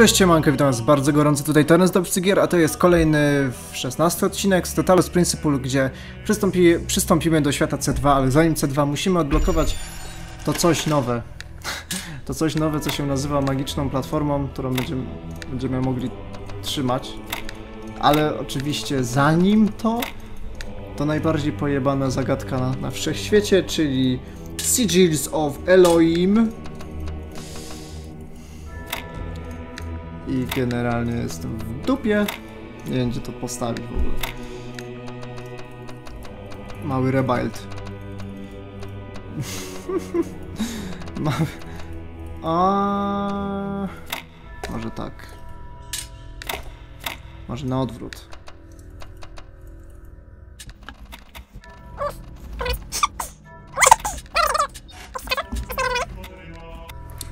Cześć, siemanko, witam was bardzo gorąco, tutaj Terence Dobczygier, a to jest kolejny 16 odcinek z Totalus Principle, gdzie przystąpi, przystąpimy do świata C2, ale zanim C2 musimy odblokować to coś nowe. To coś nowe, co się nazywa magiczną platformą, którą będziemy, będziemy mogli trzymać. Ale oczywiście zanim to, to najbardziej pojebana zagadka na, na wszechświecie, czyli Sigils of Elohim. I generalnie jestem w dupie. Nie wiem gdzie to postawić w ogóle. Mały rebuild. Mały... A... Może tak. Może na odwrót.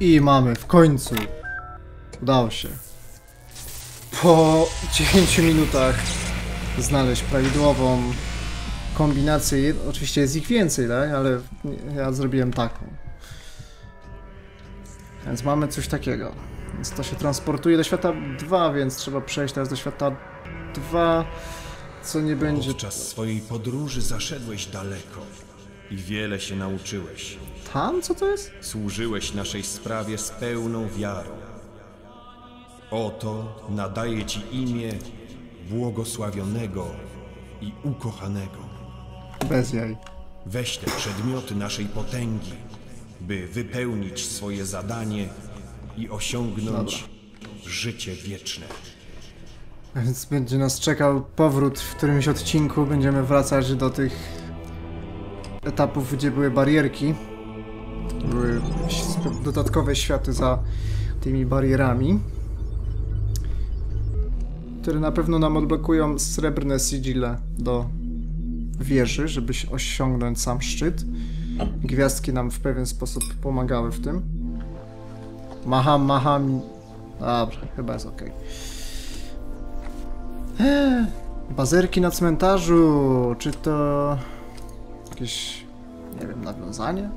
I mamy w końcu. Udało się. Po 9 minutach znaleźć prawidłową kombinację. Oczywiście jest ich więcej, tak? ale ja zrobiłem taką. Więc mamy coś takiego. Więc to się transportuje do świata 2, więc trzeba przejść teraz do świata 2, co nie będzie... Podczas swojej podróży zaszedłeś daleko i wiele się nauczyłeś. Tam? Co to jest? Służyłeś naszej sprawie z pełną wiarą. Oto nadaję Ci imię błogosławionego i ukochanego. Bez jaj. Weź te przedmioty naszej potęgi, by wypełnić swoje zadanie i osiągnąć życie wieczne. A Więc będzie nas czekał powrót w którymś odcinku. Będziemy wracać do tych etapów, gdzie były barierki. Były dodatkowe światy za tymi barierami. Które na pewno nam odblokują srebrne sigile do wieży, żeby osiągnąć sam szczyt. Gwiazdki nam w pewien sposób pomagały w tym. Maham, maham. Dobrze, chyba jest ok. Bazerki na cmentarzu. Czy to jakieś, nie wiem, nawiązanie?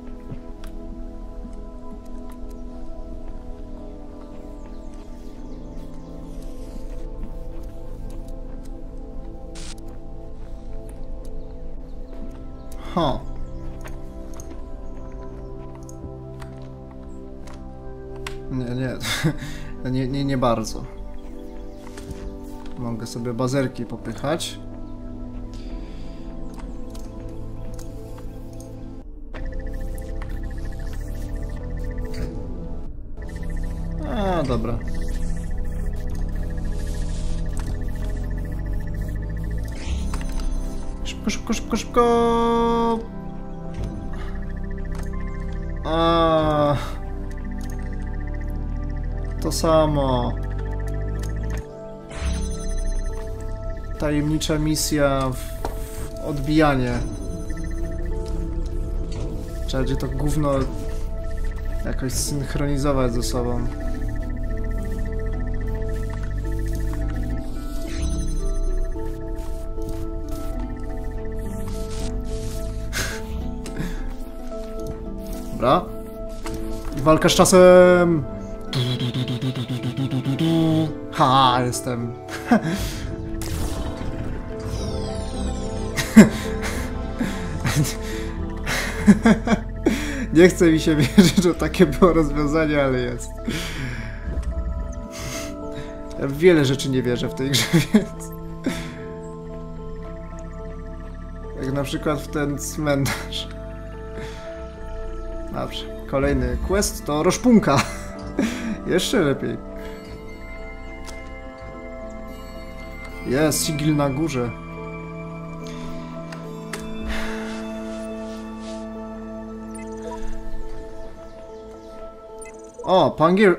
Ha. Nie, nie, nie, nie, nie bardzo. Mogę sobie bazerki popychać. A, dobra. Szybko, szybko, szybko, szybko! A, to samo. tajemnicza misja w, w odbijanie. Trzeba będzie to gówno jakoś synchronizować ze sobą. Walka z czasem! Ha, jestem. Nie chce mi się wierzyć, że takie było rozwiązanie, ale jest. Ja w wiele rzeczy nie wierzę w tej grze, więc... Jak na przykład w ten cmentarz. Dobrze. Kolejny quest to roszpunka. Jeszcze lepiej. Jest, sigil na górze. O, po angiel...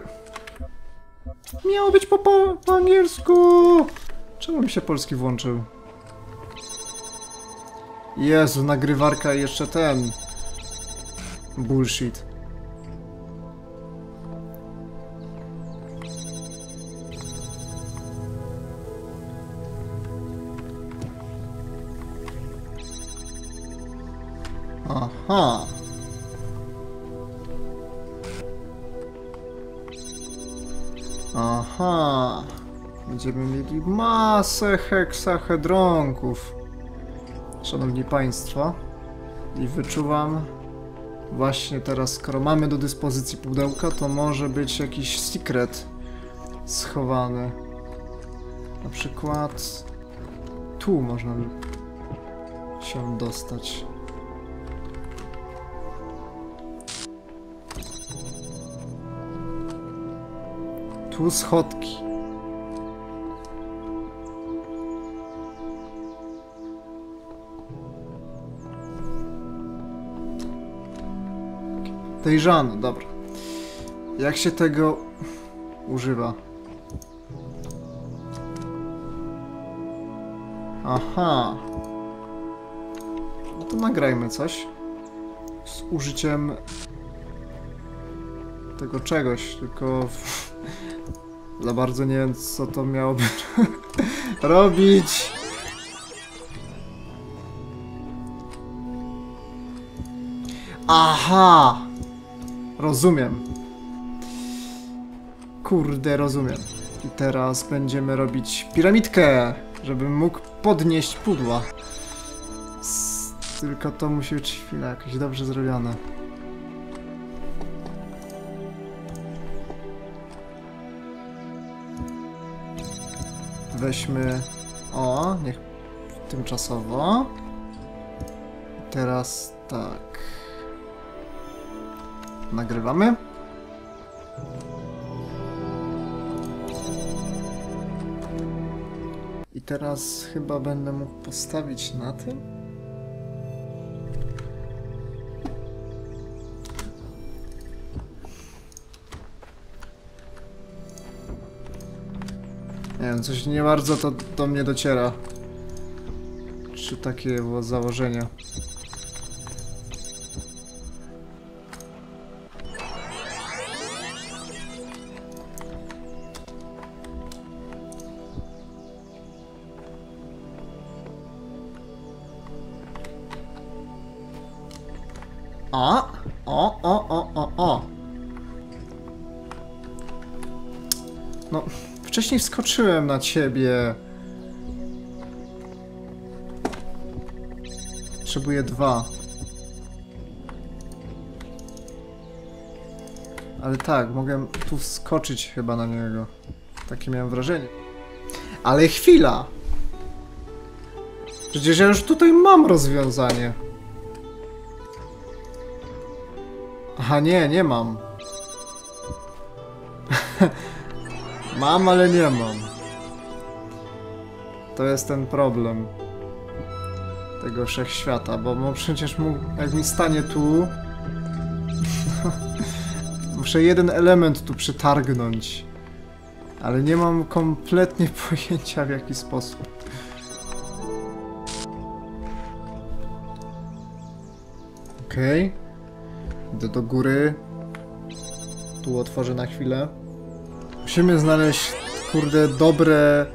Miało być po, po, po angielsku! Czemu mi się polski włączył? Jezu, nagrywarka i jeszcze ten... Bullshit. Aha. Aha. Będziemy mieli masę heksahedronków. Szanowni Państwo. I wyczuwam właśnie teraz, skoro mamy do dyspozycji pudełka, to może być jakiś secret schowany. Na przykład tu można się dostać. Tu schodki. Tejżano, dobra. Jak się tego używa? Aha. No to nagrajmy coś. Z użyciem tego czegoś, tylko za bardzo nie wiem co to miałoby robić. Aha! Rozumiem. Kurde, rozumiem. I teraz będziemy robić piramidkę, żebym mógł podnieść pudła. Tylko to musi być chwila jakoś dobrze zrobione. Weźmy... O, niech tymczasowo. Teraz tak. Nagrywamy. I teraz chyba będę mógł postawić na tym. Nie wiem, coś nie bardzo to do mnie dociera. Czy takie było założenie? Wcześniej wskoczyłem na ciebie. Potrzebuję dwa. Ale tak, mogę tu wskoczyć chyba na niego. Takie miałem wrażenie. Ale chwila! Przecież ja już tutaj mam rozwiązanie. Aha, nie, nie mam. Mam, ale nie mam. To jest ten problem tego wszechświata, bo przecież mógł, jak mi stanie tu, muszę jeden element tu przetargnąć. Ale nie mam kompletnie pojęcia w jaki sposób. Okej. Okay. Idę do góry. Tu otworzę na chwilę. Musimy znaleźć, kurde, dobre,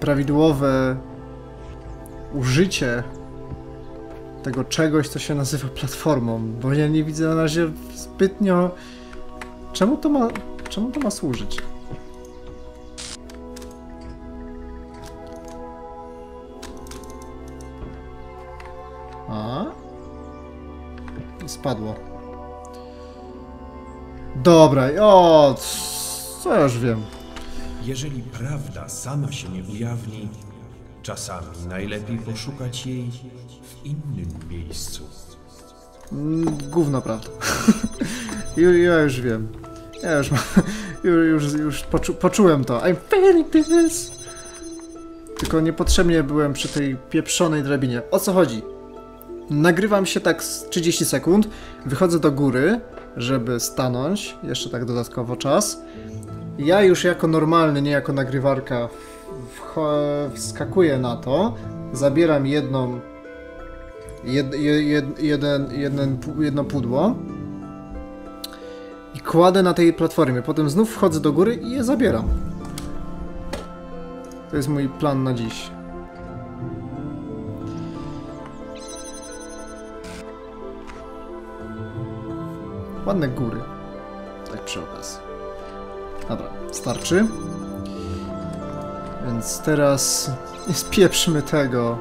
prawidłowe użycie tego czegoś, co się nazywa platformą, bo ja nie widzę na razie zbytnio czemu to ma, czemu to ma służyć. A? I spadło. Dobra, o, co ja już wiem. Jeżeli prawda sama się nie ujawni, czasami najlepiej poszukać jej w innym miejscu. Mm, Gówno prawda. Ja już wiem. Ja już mam, już, już, już poczu, poczułem to. I'm feeling this. Tylko niepotrzebnie byłem przy tej pieprzonej drabinie. O co chodzi? Nagrywam się tak z 30 sekund, wychodzę do góry, żeby stanąć, jeszcze tak dodatkowo czas. Ja już jako normalny, nie jako nagrywarka, wskakuję na to, zabieram jedną jed, je- jed, jeden, jeden, jedno pudło i kładę na tej platformie. Potem znów wchodzę do góry i je zabieram. To jest mój plan na dziś. Ładne góry. Tak przy okazji. Dobra, Starczy. Więc teraz spieprzmy tego.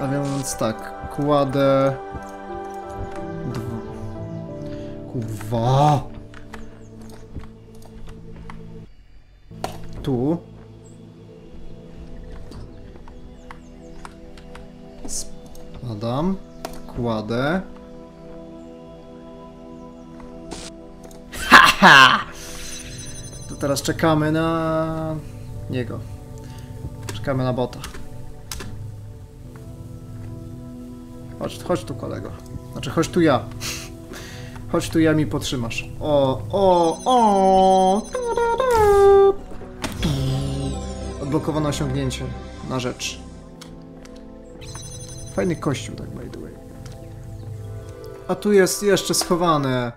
A więc tak, kładę... Dwa... Kurwa! Tu. Spadam. Kładę. Haha! To teraz czekamy na niego. Czekamy na bota. Chodź, chodź tu kolego. Znaczy chodź tu ja. Chodź tu ja mi potrzymasz. O, o, o! Odblokowano osiągnięcie na rzecz. Fajny kościół, tak by the way. A tu jest jeszcze schowane.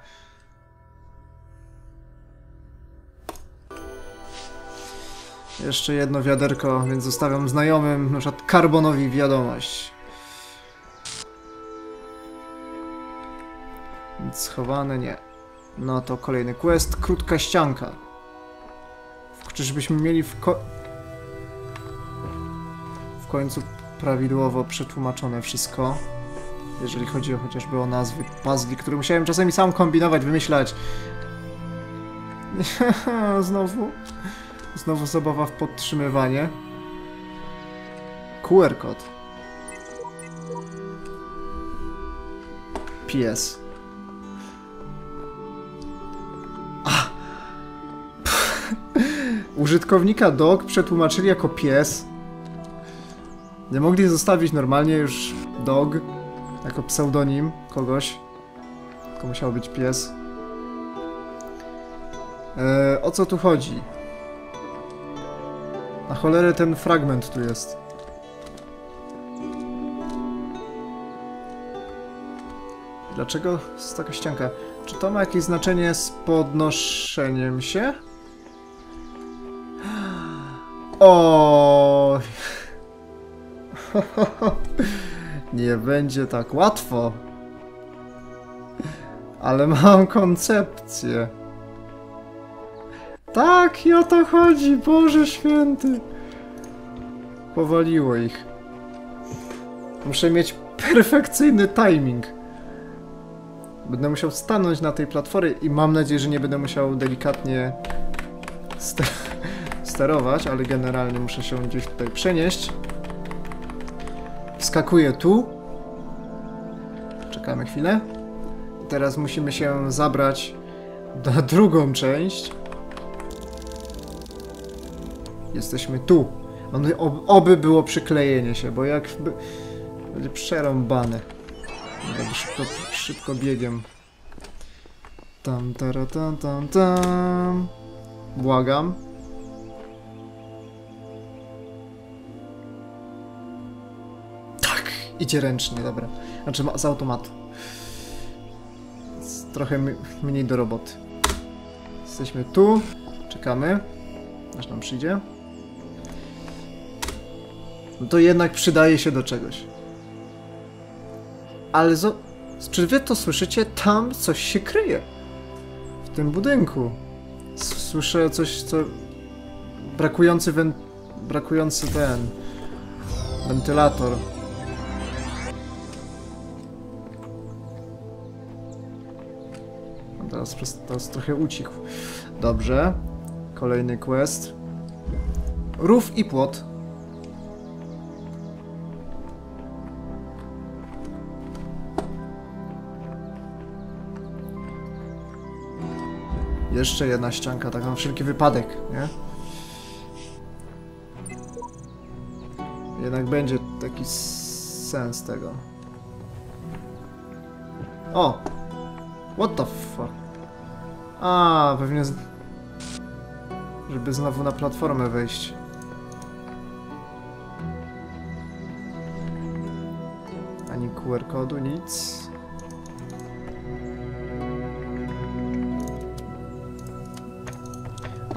Jeszcze jedno wiaderko, więc zostawiam znajomym, na przykład Carbonowi wiadomość. Nic schowane, nie. No to kolejny quest, krótka ścianka. Czyżbyśmy mieli w ko... W końcu prawidłowo przetłumaczone wszystko. Jeżeli chodzi o chociażby o nazwy puzzli, które musiałem czasami sam kombinować, wymyślać. Znowu. Znowu zabawa w podtrzymywanie. QR kod. Pies. A. Użytkownika dog przetłumaczyli jako pies. Nie mogli zostawić normalnie już dog jako pseudonim kogoś. Tylko musiał być pies. E, o co tu chodzi? Na cholerę ten fragment tu jest. Dlaczego jest taka ścianka? Czy to ma jakieś znaczenie z podnoszeniem się? O! Nie będzie tak łatwo. Ale mam koncepcję. Tak, i o to chodzi, Boże Święty. Powaliło ich. Muszę mieć perfekcyjny timing. Będę musiał stanąć na tej platformie i mam nadzieję, że nie będę musiał delikatnie ster sterować, ale generalnie muszę się gdzieś tutaj przenieść. Wskakuję tu. Czekamy chwilę. Teraz musimy się zabrać na drugą część. Jesteśmy tu. Ob, oby było przyklejenie się, bo jak będzie przerąbane. Dobra, szybko, szybko biegiem. Tam, tara, tam, tam, tam. Błagam. Tak, idzie ręcznie, dobra. Znaczy z automatu. Jest trochę mniej do roboty. Jesteśmy tu, czekamy, aż nam przyjdzie. No to jednak przydaje się do czegoś. Ale zo... czy wy to słyszycie? Tam coś się kryje. W tym budynku. Słyszę coś, co... Brakujący wen... Brakujący ten... Wentylator. No Teraz, teraz trochę ucichł. Dobrze. Kolejny quest. Rów i płot. Jeszcze jedna ścianka, tak na wszelki wypadek, nie? Jednak będzie taki sens tego. O! What the fuck? A, pewnie... Z... Żeby znowu na platformę wejść. Ani QR kodu, nic.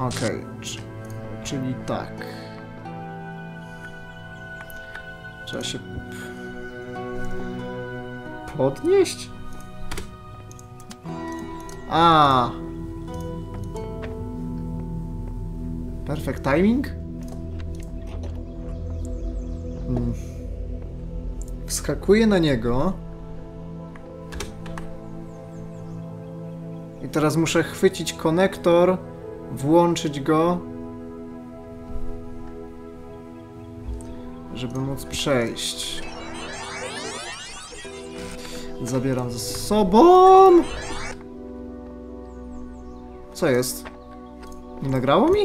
Okej, czy- czyli tak. Trzeba się podnieść? A. Perfect timing? Hmm. Wskakuję na niego. I teraz muszę chwycić konektor, włączyć go, żeby móc przejść. Zabieram ze sobą. Co jest? Nie nagrało mi?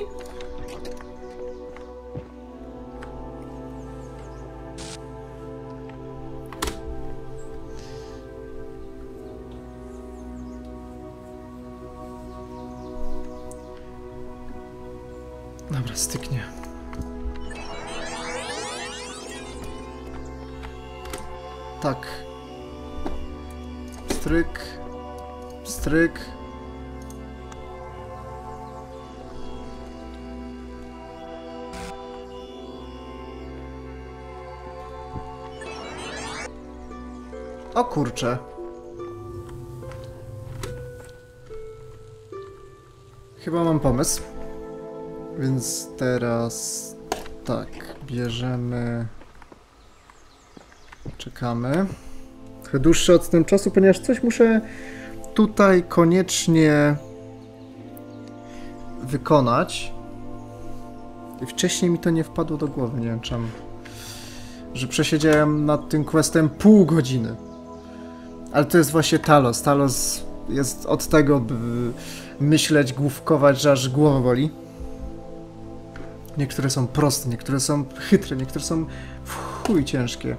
O kurcze. Chyba mam pomysł. Więc teraz tak, bierzemy. Czekamy. Trochę dłuższy odstęp czasu, ponieważ coś muszę tutaj koniecznie wykonać. I wcześniej mi to nie wpadło do głowy, nie wiem czemu. Że przesiedziałem nad tym questem pół godziny. Ale to jest właśnie Talos. Talos jest od tego, by myśleć, główkować, że aż głowa boli. Niektóre są proste, niektóre są chytre, niektóre są w chuj ciężkie.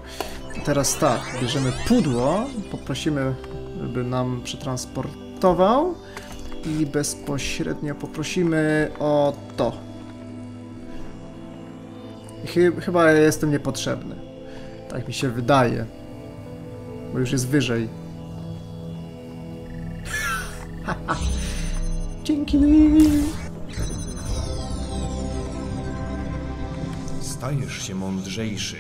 Teraz tak, bierzemy pudło, poprosimy, żeby nam przetransportował i bezpośrednio poprosimy o to. Chyba jestem niepotrzebny. Tak mi się wydaje. Bo już jest wyżej. Dzięki. Stajesz się mądrzejszy,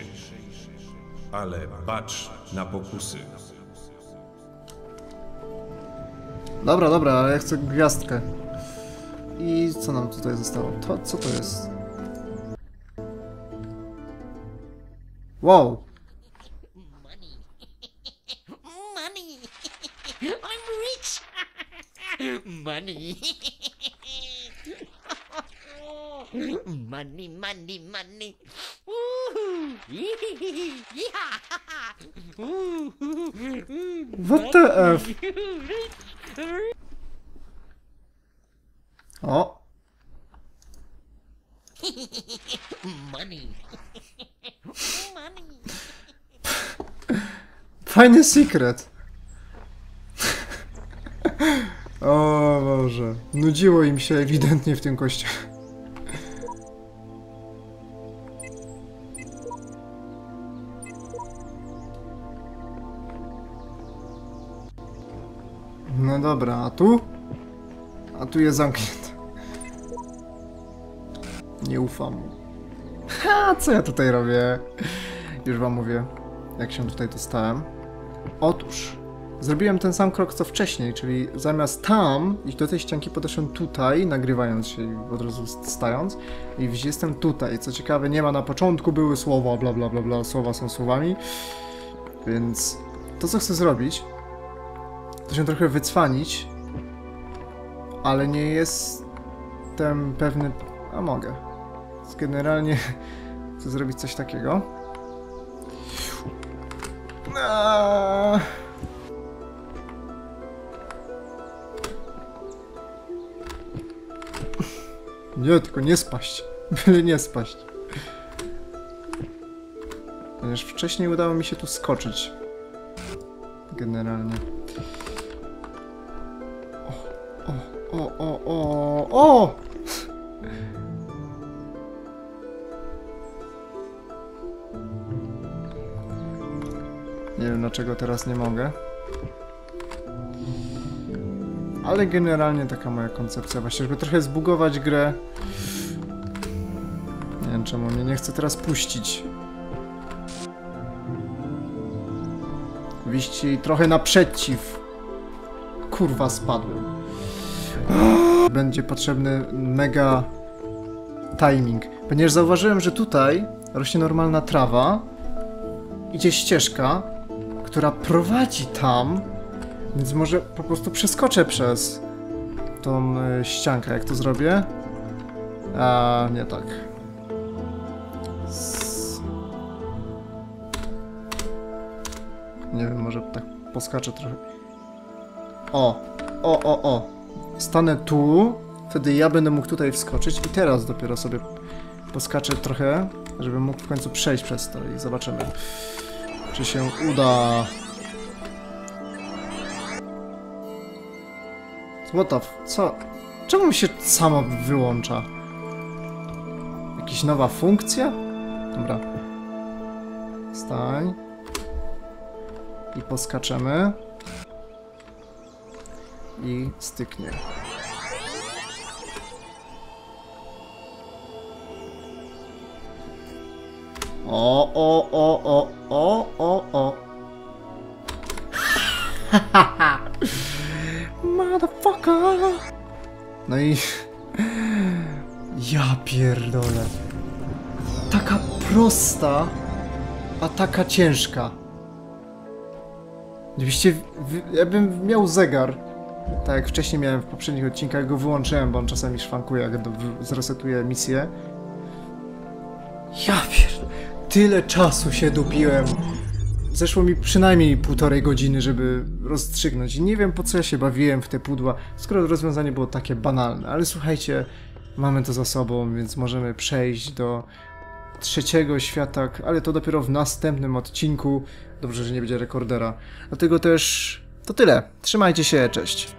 ale bacz na pokusy. Dobra, dobra, ale ja chcę gwiazdkę. I co nam tutaj zostało? To, co to jest? Wow! Money. money, money, money. What the F? O! money. money. Fajny secret! Boże. Nudziło im się ewidentnie w tym kościele. No dobra, a tu? A tu jest zamknięte. Nie ufam. Ha, co ja tutaj robię? Już wam mówię, jak się tutaj dostałem. Otóż, zrobiłem ten sam krok co wcześniej, czyli zamiast tam iść do tej ścianki podeszłem tutaj, nagrywając się i od razu stając i jestem tutaj. Co ciekawe, nie ma na początku, były słowa, bla bla bla bla, słowa są słowami, więc to co chcę zrobić, to się trochę wycwanić, ale nie jestem pewny, a mogę. Generalnie chcę zrobić coś takiego. Aaaa. Nie, tylko nie spaść. Byle nie spaść. Ponieważ wcześniej udało mi się tu skoczyć. Generalnie. O, o, o, o, o! Nie wiem dlaczego teraz nie mogę. Ale generalnie taka moja koncepcja właśnie, żeby trochę zbugować grę. Nie wiem czemu mnie nie chce teraz puścić. Wyjść jej trochę naprzeciw. Kurwa, spadłem. Będzie potrzebny mega timing, ponieważ zauważyłem, że tutaj rośnie normalna trawa, idzie ścieżka, która prowadzi tam, więc może po prostu przeskoczę przez tą y, ściankę, jak to zrobię. A nie tak. Nie wiem, może tak poskaczę trochę. O, o, o, o. Stanę tu, wtedy ja będę mógł tutaj wskoczyć i teraz dopiero sobie poskaczę trochę, żeby mógł w końcu przejść przez to i zobaczymy, czy się uda. What the co? Czemu mi się samo wyłącza? Jakaś nowa funkcja? Dobra. Stań. I poskaczemy. I styknie. O, o, o, o, o, o, o. No i... Ja pierdolę. Taka prosta, a taka ciężka. Gdybyście... Ja bym miał zegar. Tak jak wcześniej miałem w poprzednich odcinkach, go wyłączyłem, bo on czasami szwankuje, jak zresetuje misję. Ja pierdolę. Tyle czasu się dupiłem. Zeszło mi przynajmniej półtorej godziny, żeby rozstrzygnąć. Nie wiem po co ja się bawiłem w te pudła, skoro rozwiązanie było takie banalne. Ale słuchajcie, mamy to za sobą, więc możemy przejść do trzeciego świata, ale to dopiero w następnym odcinku. Dobrze, że nie będzie rekordera. Dlatego też to tyle. Trzymajcie się, cześć.